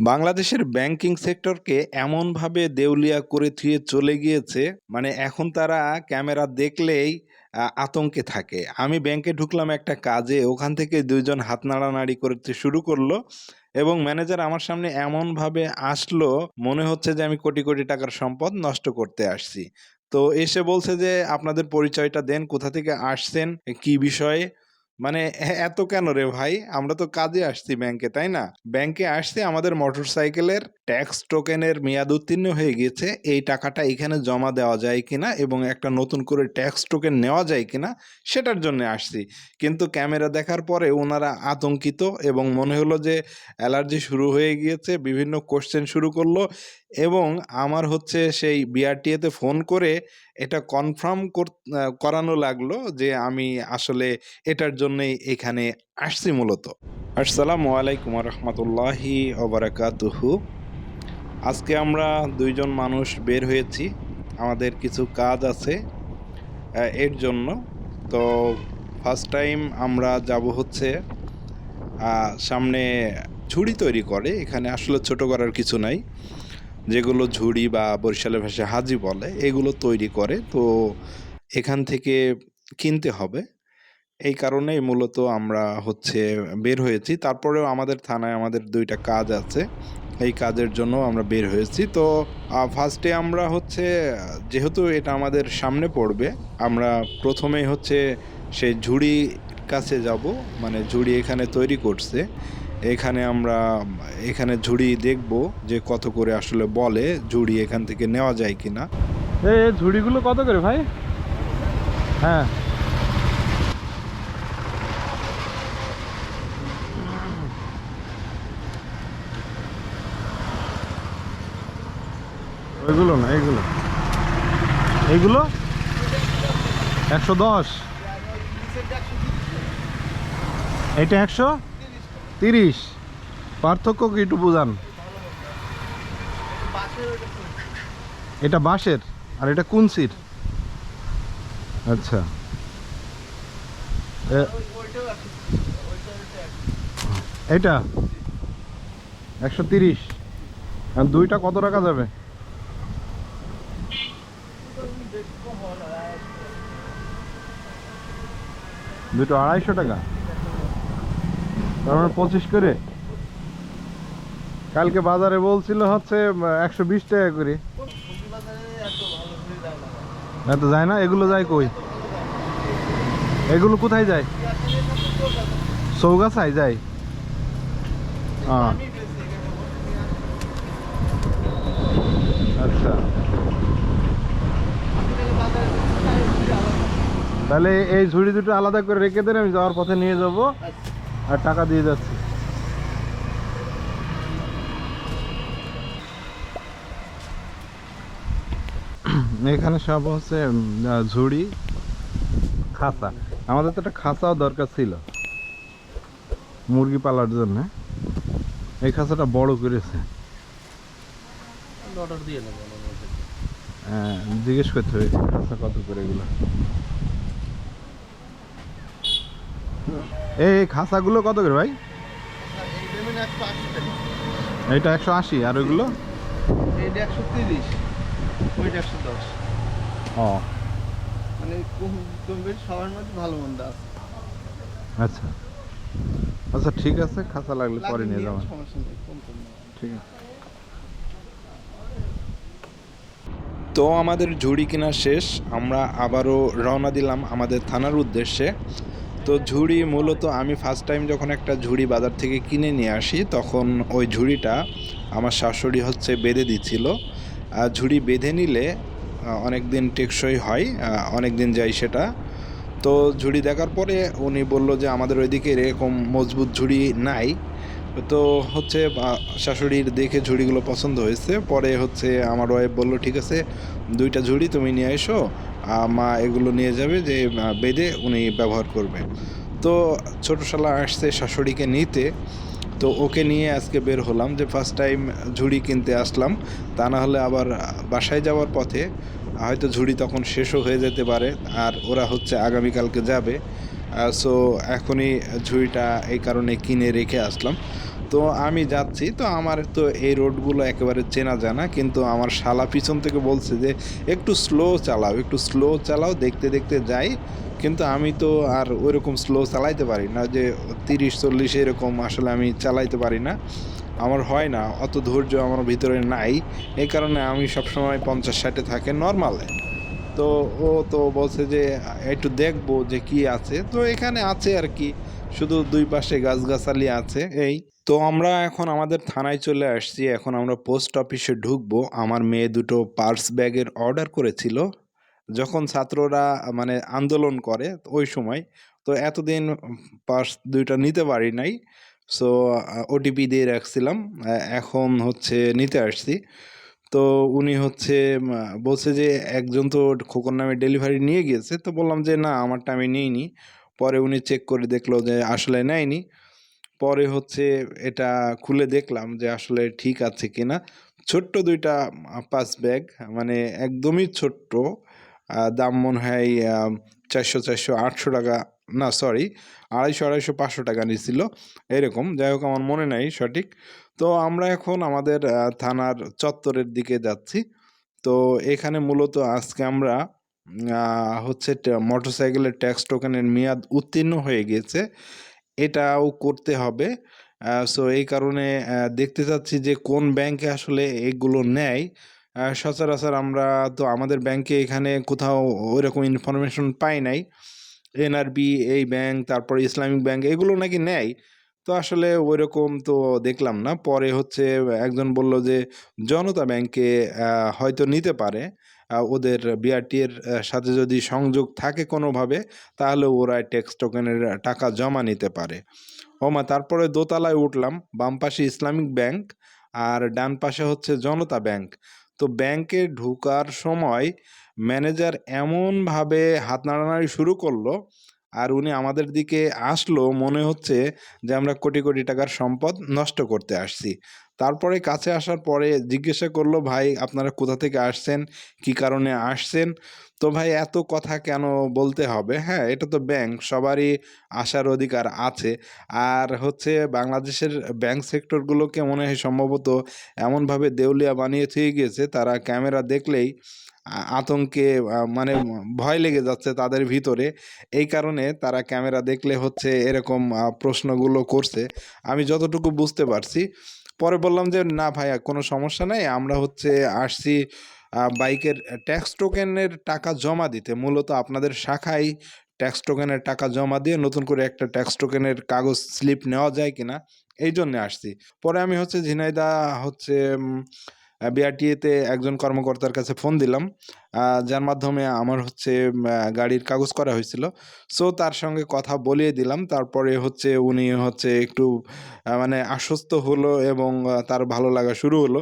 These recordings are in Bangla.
বাংলাদেশের ব্যাংকিং সেক্টরকে এমনভাবে দেউলিয়া করে থুয়ে চলে গিয়েছে মানে এখন তারা ক্যামেরা দেখলেই আতঙ্কে থাকে। আমি ব্যাংকে ঢুকলাম একটা কাজে, ওখান থেকে দুইজন হাত নাড়ানাড়ি করতে শুরু করল এবং ম্যানেজার আমার সামনে এমনভাবে আসলো, মনে হচ্ছে যে আমি কোটি কোটি টাকার সম্পদ নষ্ট করতে আসছি। তো এসে বলছে যে, আপনাদের পরিচয়টা দেন, কোথা থেকে আসছেন, কি বিষয়ে? মানে এত কেন রে ভাই? আমরা তো কাজে আসছি ব্যাংকে তাই না? ব্যাংকে আসছি আমাদের মোটরসাইকেলের ট্যাক্স টোকেনের মেয়াদ উত্তীর্ণ হয়ে গেছে, এই টাকাটা এখানে জমা দেওয়া যায় কিনা এবং একটা নতুন করে ট্যাক্স টোকেন নেওয়া যায় কিনা সেটার জন্য আসছি। কিন্তু ক্যামেরা দেখার পরে ওনারা আতঙ্কিত এবং মনে হলো যে অ্যালার্জি শুরু হয়ে গিয়েছে, বিভিন্ন কোশ্চেন শুরু করল এবং আমার হচ্ছে সেই বিআরটিএতে ফোন করে এটা কনফার্ম করানো লাগল যে আমি আসলে এটার জন্যই এখানে আসছি মূলত। আসসালামু আলাইকুম রহমতুল্লাহি ওবরাকাতুহু আজকে আমরা দুইজন মানুষ বের হয়েছি। আমাদের কিছু কাজ আছে এর জন্য। তো ফার্স্ট টাইম আমরা যাব হচ্ছে সামনে ঝুড়ি তৈরি করে। এখানে আসলে ছোট করার কিছু নাই। যেগুলো ঝুড়ি বা বরিশালের ভাষায় হাজি বলে, এগুলো তৈরি করে। তো এখান থেকে কিনতে হবে। এই কারণেই মূলত আমরা হচ্ছে বের হয়েছি। তারপরেও আমাদের থানায় আমাদের দুইটা কাজ আছে। এই কাজের জন্য আমরা বের হয়েছি। তো ফার্স্টে আমরা হচ্ছে, যেহেতু এটা আমাদের সামনে পড়বে, আমরা প্রথমেই হচ্ছে সেই ঝুড়ি কাছে যাব মানে ঝুড়ি এখানে তৈরি করছে। এখানে আমরা, এখানে ঝুড়ি দেখব যে কত করে আসলে বলে, ঝুড়ি এখান থেকে নেওয়া যায় কিনা। এই ঝুড়িগুলো কত করে ভাই? হ্যাঁ। ওইগুলো না এইগুলো এইগুলো একশো দশ। এটা একশো? তিরিশ। পার্থক্য কি একটু বুঝান। এটা বাঁশের, আর এটা কুনসির। আচ্ছা। এটা। একশো তিরিশ। দুইটা কত টাকা যাবে? দুটো আড়াইশো টাকা। তার মানে পঁচিশ করে। কালকে বাজারে বলছিল হচ্ছে একশো বিশ টাকা করে। এত যায় না? এগুলো যায় কই? এগুলো কোথায় যায়? চৌগাছায় যায়। আচ্ছা। তাহলে এই ঝুড়ি দুটো আলাদা করে রেখে দেন আমি যাওয়ার পথে নিয়ে যাব। আর টাকা দিয়ে যাচ্ছি। এখানে সব হচ্ছে ঝুড়ি খাঁচা আমাদের তো একটা খাঁচাও দরকার ছিল। মুরগি পালার জন্য। এই খাঁচাটা বড় করেছে। হ্যাঁ, জিজ্ঞেস করতে হবে খাঁচা কত করে এগুলো? এই খাঁচাগুলো কত করে ভাই? একশো এইটা একশো আশি আর ওইগুলো? এইটা একশো তিরিশ ওইটা একশো দশ। ও। মানে সবার মধ্যে ভালো মন্দ আছে। আচ্ছা। আচ্ছা ঠিক আছে খাসা লাগলে পরে নিয়ে যাবেন। ঠিক আছে। তো আমাদের ঝুড়ি কেনা শেষ আমরা আবারও রওনা দিলাম আমাদের থানার উদ্দেশ্যে। তো ঝুড়ি মূলত আমি ফার্স্ট টাইম যখন একটা ঝুড়ি বাজার থেকে কিনে নিয়ে আসি, তখন ওই ঝুড়িটা আমার শাশুড়ি হচ্ছে বেঁধে দিচ্ছিল। আর ঝুড়ি বেঁধে নিলে অনেক দিন টেকসই হয় অনেক দিন যায় সেটা। তো ঝুড়ি দেখার পরে উনি বলল যে, আমাদের ওইদিকে এরকম মজবুত ঝুড়ি নাই। তো হচ্ছে শাশুড়ির দেখে ঝুড়িগুলো পছন্দ হয়েছে। পরে হচ্ছে আমার ওয়াইফ বলল, ঠিক আছে, দুইটা ঝুড়ি তুমি নিয়ে এসো মা এগুলো নিয়ে যাবে যে বেঁধে উনি ব্যবহার করবে তো ছোটো শালা আসছে শাশুড়িকে নিতে। তো ওকে নিয়ে আজকে বের হলাম যে ফার্স্ট টাইম ঝুড়ি কিনতে আসলাম, তা না হলে আবার বাসায় যাওয়ার পথে, হয়তো ঝুড়ি তখন শেষও হয়ে যেতে পারে, আর ওরা হচ্ছে আগামীকালকে যাবে। সো এখনই ঝুড়িটা এই কারণে কিনে রেখে আসলাম। তো আমি যাচ্ছি, তো আমার তো এই রোডগুলো একেবারে চেনা জানা, কিন্তু আমার শালা পিছন থেকে বলছে যে, একটু স্লো চালাও, একটু স্লো চালাও, দেখতে দেখতে যাই। কিন্তু আমি তো আর ওইরকম স্লো চালাইতে পারি না যে, তিরিশ, চল্লিশ এরকম আসলে আমি চালাইতে পারি না। আমার হয় না, অত ধৈর্য আমার ভিতরে নাই। এই কারণে আমি সবসময় পঞ্চাশ, ষাটে থাকে নর্মালে তো ও তো বলছে যে, একটু দেখব যে কি আছে। তো এখানে আছে আর কি, শুধু দুই পাশে গাছগাছালি আছে এই। তো আমরা এখন আমাদের থানায় চলে আসছি, এখন আমরা পোস্ট অফিসে ঢুকবো। আমার মেয়ে দুটো পার্স ব্যাগের অর্ডার করেছিল, যখন ছাত্ররা মানে আন্দোলন করে ওই সময়। তো এতদিন পার্স দুইটা নিতে পারি নাই, সো ওটিপি দিয়ে রাখছিলাম এখন হচ্ছে নিতে আসছি। তো উনি হচ্ছে বলছে যে একজন তো খোকন নামে ডেলিভারি নিয়ে গিয়েছে। তো বললাম যে, না, আমারটা আমি নিইনি। পরে উনি চেক করে দেখল যে আসলে নেয়নি। পরে হচ্ছে এটা খুলে দেখলাম যে আসলে ঠিক আছে কিনা। ছোট্ট দুইটা পাঁচ ব্যাগ মানে একদমই ছোট্ট। দাম মনে হয় চারশো চারশো, আটশো টাকা না সরি আড়াইশো আড়াইশো, পাঁচশো টাকা নিছিল এরকম, যাই হোক, আমার মনে নাই সঠিক। তো আমরা এখন আমাদের থানার চত্বরের দিকে যাচ্ছি। তো এখানে মূলত আজকে আমরা হচ্ছে মোটরসাইকেলের ট্যাক্স টোকেনের মেয়াদ উত্তীর্ণ হয়ে গিয়েছে এটাও করতে হবে। সো এই কারণে দেখতে চাচ্ছি যে কোন ব্যাংকে আসলে এগুলো নেয়। সচরাচর আমরা তো আমাদের ব্যাংকে এখানে কোথাও ওইরকম ইনফরমেশন পাই নাই। এনআরবি এই ব্যাংক তারপর ইসলামিক ব্যাংক এগুলো নাকি নেয়। তো আসলে ওইরকম তো দেখলাম না। পরে হচ্ছে একজন বলল যে, জনতা ব্যাংকে হয়তো নিতে পারে। ওদের বিআরটি এর সাথে যদি সংযোগ থাকে কোনোভাবে, তাহলে ওরা ট্যাক্স টোকেনের টাকা জমা নিতে পারে। ওমা তারপরে দোতলায় উঠলাম, বাম পাশে ইসলামিক ব্যাংক আর ডান পাশে হচ্ছে জনতা ব্যাংক তো ব্যাংকে ঢুকার সময় ম্যানেজার এমনভাবে হাত নাড়ানাড়ি শুরু করল আর উনি আমাদের দিকে আসলো মনে হচ্ছে যে আমরা কোটি কোটি টাকার সম্পদ নষ্ট করতে আসছি। তারপরে কাছে আসার পরে জিজ্ঞাসা করল, ভাই, আপনারা কোথা থেকে আসছেন? কি কারণে আসছেন? তো ভাই, এত কথা কেন বলতে হবে? হ্যাঁ এটা তো ব্যাংক, সবারই আসার অধিকার আছে। আর হচ্ছে বাংলাদেশের ব্যাংক সেক্টরগুলোকে মনে হয় সম্ভবত এমনভাবে দেউলিয়া বানিয়ে থেকে গিয়েছে তারা ক্যামেরা দেখলেই আতঙ্কে মানে ভয় লেগে যাচ্ছে তাদের ভিতরে। এই কারণে তারা ক্যামেরা দেখলে হচ্ছে এরকম প্রশ্নগুলো করছে। আমি যতটুকু বুঝতে পারছি। পরে বললাম যে, না ভাইয়া, কোনো সমস্যা নেই। আমরা হচ্ছে আসছি বাইকের ট্যাক্স টোকেনের টাকা জমা দিতে। মূলত আপনাদের শাখায় ট্যাক্স টোকেনের টাকা জমা দিয়ে নতুন করে একটা ট্যাক্স টোকেনের কাগজ স্লিপ নেওয়া যায় কিনা, এই জন্যে আসছি। পরে আমি হচ্ছে ঝিনাইদা হচ্ছে বিআরটিএতে একজন কর্মকর্তার কাছে ফোন দিলাম যার মাধ্যমে আমার হচ্ছে গাড়ির কাগজ করা হয়েছিল। সো তার সঙ্গে কথা বলিয়ে দিলাম। তারপরে হচ্ছে উনি হচ্ছে একটু মানে আশ্বস্ত হলো এবং তার ভালো লাগা শুরু হলো।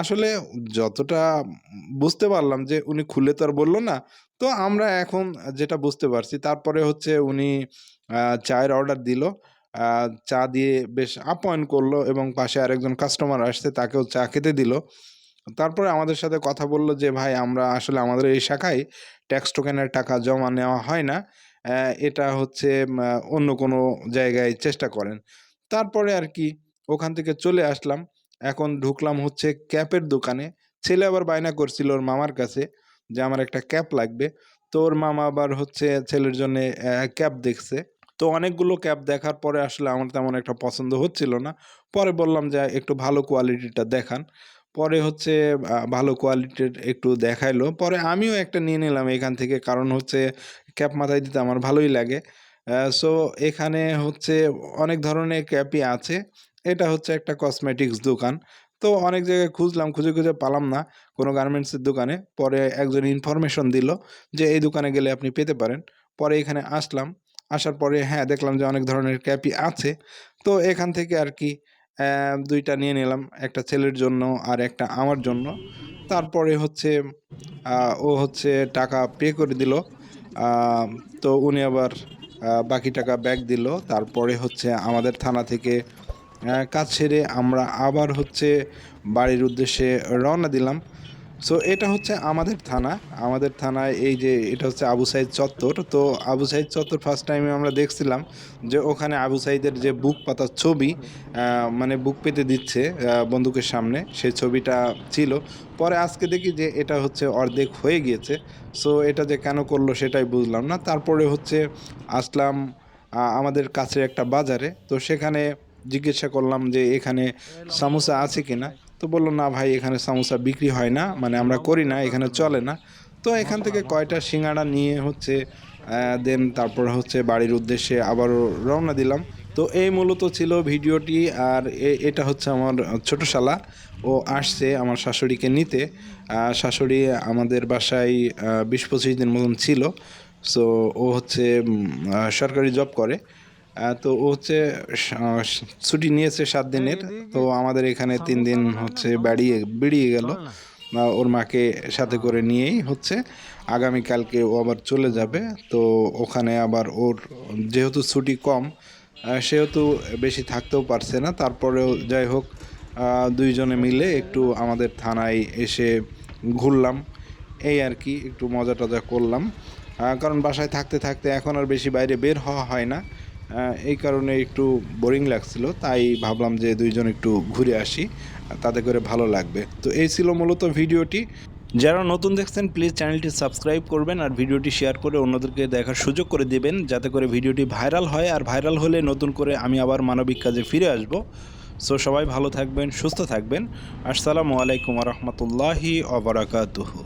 আসলে যতটা বুঝতে পারলাম যে উনি খুলে তো আর বলল না। তো আমরা এখন যেটা বুঝতে পারছি, তারপরে হচ্ছে উনি চায়ের অর্ডার দিল। চা দিয়ে বেশ আপ্যায়ন করল এবং পাশে আরেকজন কাস্টমার আসছে, তাকেও চা খেতে দিল। তারপরে আমাদের সাথে কথা বলল যে, ভাই, আমরা আসলে আমাদের এই শাখায় ট্যাক্স টোকেনের টাকা জমা নেওয়া হয় না। এটা হচ্ছে অন্য কোনো জায়গায় চেষ্টা করেন। তারপরে আর কি ওখান থেকে চলে আসলাম। এখন ঢুকলাম হচ্ছে ক্যাপের দোকানে। ছেলে আবার বায়না করছিল ওর মামার কাছে যে, আমার একটা ক্যাপ লাগবে। তো ওর মামা আবার হচ্ছে ছেলের জন্য ক্যাপ দেখছে। তো অনেকগুলো ক্যাপ দেখার পরে আসলে আমার তেমন একটা পছন্দ হচ্ছিল না। পরে বললাম যে, একটু ভালো কোয়ালিটিটা দেখান। পরে হচ্ছে ভালো কোয়ালিটির একটু দেখাইলো। পরে আমিও একটা নিয়ে নিলাম এখান থেকে, কারণ হচ্ছে ক্যাপ মাথায় দিতে আমার ভালোই লাগে। সো এখানে হচ্ছে অনেক ধরনের ক্যাপই আছে। এটা হচ্ছে একটা কসমেটিক্স দোকান। তো অনেক জায়গায় খুঁজলাম, খুঁজে খুঁজে পালাম না কোনো গার্মেন্টসের দোকানে। পরে একজন ইনফরমেশন দিল যে, এই দোকানে গেলে আপনি পেতে পারেন। পরে এখানে আসলাম। আসার পরে হ্যাঁ দেখলাম যে অনেক ধরনের ক্যাপই আছে। তো এখান থেকে আর কি দুইটা নিয়ে নিলাম। একটা ছেলের জন্য আর একটা আমার জন্য। তারপরে হচ্ছে ও হচ্ছে টাকা পে করে দিল। তো উনি আবার বাকি টাকা ব্যাক দিল। তারপরে হচ্ছে আমাদের থানা থেকে কাজ সেরে আমরা আবার হচ্ছে বাড়ির উদ্দেশ্যে রওনা দিলাম। সো এটা হচ্ছে আমাদের থানা। আমাদের থানায় এই যে এটা হচ্ছে আবু সাইদ চত্বর। তো আবু সাইদ চত্বর ফার্স্ট টাইমে আমরা দেখছিলাম যে ওখানে আবু সাইদের যে বুক পাতার ছবি মানে বুক পেতে দিচ্ছে বন্দুকের সামনে। সেই ছবিটা ছিল। পরে আজকে দেখি যে এটা হচ্ছে অর্ধেক হয়ে গিয়েছে। সো এটা যে কেন করল সেটাই বুঝলাম না। তারপরে হচ্ছে আসলাম আমাদের কাছে একটা বাজারে। তো সেখানে জিজ্ঞাসা করলাম যে এখানে সামোসা আছে কিনা। তো বলল, না ভাই, এখানে সামোসা বিক্রি হয় না মানে আমরা করি না, এখানে চলে না। তো এখান থেকে কয়টা সিঙ্গাড়া নিয়ে হচ্ছে দেন তারপর হচ্ছে বাড়ির উদ্দেশ্যে আবারও রওনা দিলাম। তো এই মূলত ছিল ভিডিওটি, আর এটা হচ্ছে আমার ছোট শালা ও আসছে আমার শাশুড়িকে নিতে। শাশুড়ি আমাদের বাসায় বিশ পঁচিশ দিন মতন ছিল। সো ও হচ্ছে সরকারি জব করে। তো ও হচ্ছে ছুটি নিয়েছে সাত দিনের, তো আমাদের এখানে তিন দিন হচ্ছে বেড়িয়ে, বেরিয়ে গেল। ওর মাকে সাথে করে নিয়েই হচ্ছে, আগামীকালকে ও আবার চলে যাবে। তো ওখানে আবার ওর যেহেতু ছুটি কম সেহেতু বেশি থাকতেও পারছে না। তারপরেও যাই হোক দুইজনে মিলে একটু আমাদের থানায় এসে ঘুরলাম। এই আর কি, একটু মজা টজা করলাম কারণ বাসায় থাকতে থাকতে এখন আর বেশি বাইরে বের হওয়া হয় না। এই কারণে একটু বোরিং লাগছিল, তাই ভাবলাম যে দুইজন একটু ঘুরে আসি তাতে করে ভালো লাগবে। তো এই ছিল মূলত ভিডিওটি। যারা নতুন দেখছেন প্লিজ চ্যানেলটি সাবস্ক্রাইব করবেন, আর ভিডিওটি শেয়ার করে অন্যদেরকে দেখার সুযোগ করে দিবেন, যাতে করে ভিডিওটি ভাইরাল হয়, আর ভাইরাল হলে নতুন করে আমি আবার মানবিক কাজে ফিরে আসব। সো সবাই ভালো থাকবেন, সুস্থ থাকবেন। আসসালামু আলাইকুম রহমতুল্লাহি অবরাকাতুহু